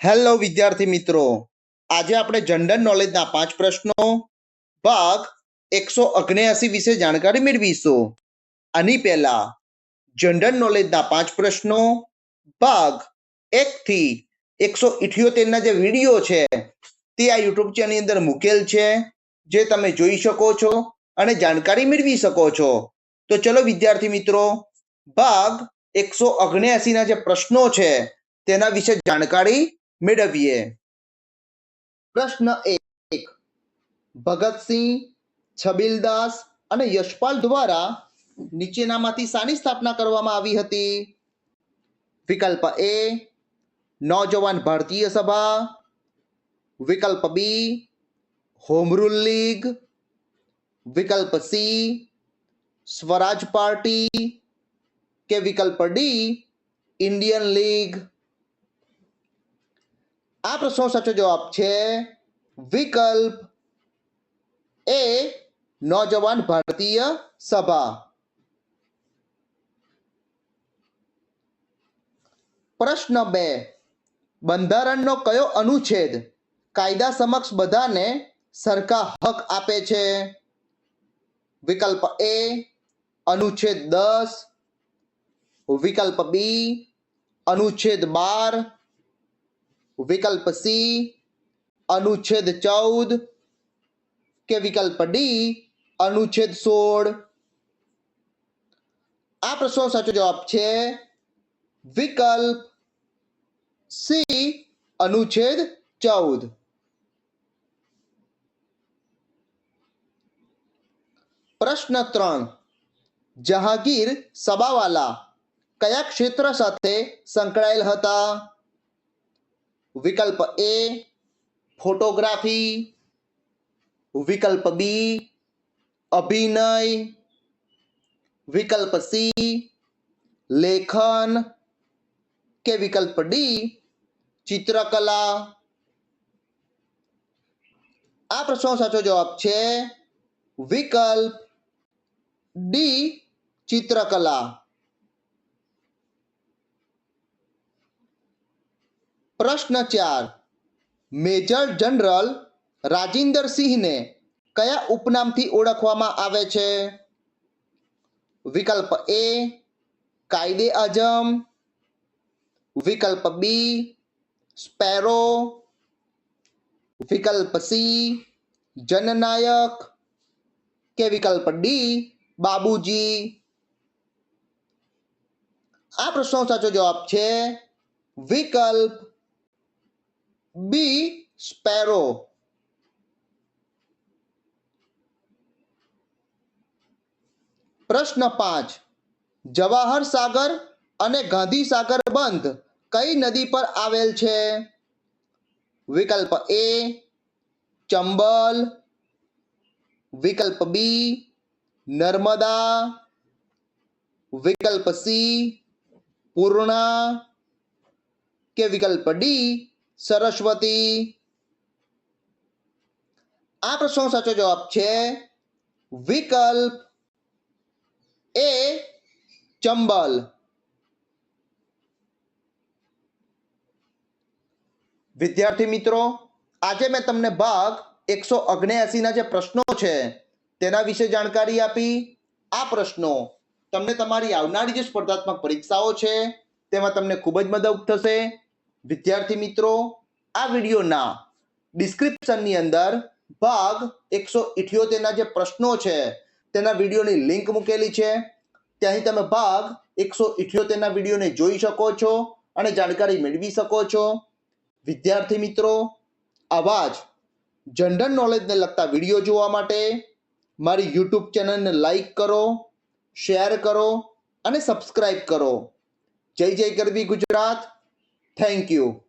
Hello વિદ્યાર્થી મિત્રો. આજે આપણે જનરલ નોલેજના પાંચ પ્રશ્નો, ભાગ એકસો અગ્નેયાસી વિશે જાણકારી મેળવીશું. આની પહેલા જનરલ નોલેજના પાંચ પ્રશ્નો, ભાગ એકથી એકસો ઇઠ્યોતેરના જે વીડિયો છે, તે આ યુટ્યુબ ચેનલની અંદર મૂકેલ છે, જે તમે જોઈ શકો છો અને જાણકારી મેળવી શકો છો. તો ચલો વિદ્યાર્થી મિત્રો, ભાગ એકસો અગ્નેયાસીના જે પ્રશ્નો છે, તેના વિશે જાણકારી મેળવીએ. પ્રશ્ન એક. ભગતસિંહ, છબીલદાસ અને યશપાલ દ્વારા નીચેનામાંથી શાની સ્થાપના કરવામાં આવી હતી? વિકલ્પ એ નૌજવાન ભારતીય સભા. વિકલ્પ બી, હોમ રૂલ લીગ. વિકલ્પ સી, સ્વરાજ પાર્ટી. કે વિકલ્પ ડી, ઇન્ડિયન લીગ. આ પ્રશ્નો સાચો જવાબ છે વિકલ્પ એ નોજવાન ભારતીય સભા. પ્રશ્ન બે, બંધારણનો કયો અનુચ્છેદ કાયદા સમક્ષ બધાને સરખા હક આપે છે? વિકલ્પ એ, અનુચ્છેદ દસ. વિકલ્પ બી, અનુચ્છેદ બાર. વિકલ્પ સી, અનુચ્છેદ ચૌદ કે વિકલ્પ ડી, અનુચ્છેદ સોળ. આ પ્રશ્નો સાચો જવાબ છે વિકલ્પ સી, અનુચ્છેદ ચૌદ. પ્રશ્ન ત્રણ. જહાંગીર સબાવાલા કયા ક્ષેત્ર સાથે સંકળાયેલ હતા? વિકલ્પ એ ફોટોગ્રાફી. વિકલ્પ બી અભિનય. વિકલ્પ સી લેખન. કે વિકલ્પ ડી ચિત્રકલા. આ પ્રશ્નો સાચો જવાબ છે વિકલ્પ ડી ચિત્રકલા. પ્રશ્ન ચાર. મેજર જનરલ રાજિન્દર સિંહને કયા ઉપનામથી ઓળખવામાં આવે છે? વિકલ્પ એ, કાયદે આઝમ. વિકલ્પ બી, સ્પેરો. વિકલ્પ સી, જનનાયક. કે વિકલ્પ ડી, બાબુજી. આ પ્રશ્નો સાચો જવાબ છે વિકલ્પ બી સ્પેરો પ્રશ્ન પાંચ. જવાહર સાગર અને ગાંધી સાગર બંધ કઈ નદી પર આવેલ છે? વિકલ્પ એ, ચંબલ. વિકલ્પ બી, નર્મદા. વિકલ્પ સી, પૂર્ણા. કે વિકલ્પ ડી સરસ્વતી. આ પ્રશ્નો સાચો જવાબ છે વિકલ્પ એ ચંબલ. વિદ્યાર્થી મિત્રો, આજે મેં તમને ભાગ એકસો ના જે પ્રશ્નો છે તેના વિશે જાણકારી આપી. આ પ્રશ્નો તમને તમારી આવનારી જે સ્પર્ધાત્મક પરીક્ષાઓ છે તેમાં તમને ખૂબ જ મદદ થશે. વિદ્યાર્થી મિત્રો, આ વિડીયોના ડિસ્ક્રિપ્શનની અંદર ભાગ એકસો ઇઠ્યોતેરના જે પ્રશ્નો છે, તેના વિડીયોની લિંક મૂકેલી છે. ત્યાંથી તમે ભાગ એકસો ઇઠ્યોતેરના વિડીયોને જોઈ શકો છો અને જાણકારી મેળવી શકો છો. વિદ્યાર્થી મિત્રો, આવા જ જનરલ નોલેજને લગતા વીડિયો જોવા માટે મારી યુટ્યુબ ચેનલને લાઈક કરો શેર કરો અને સબસ્ક્રાઈબ કરો. જય જય ગરબી ગુજરાત. Thank you.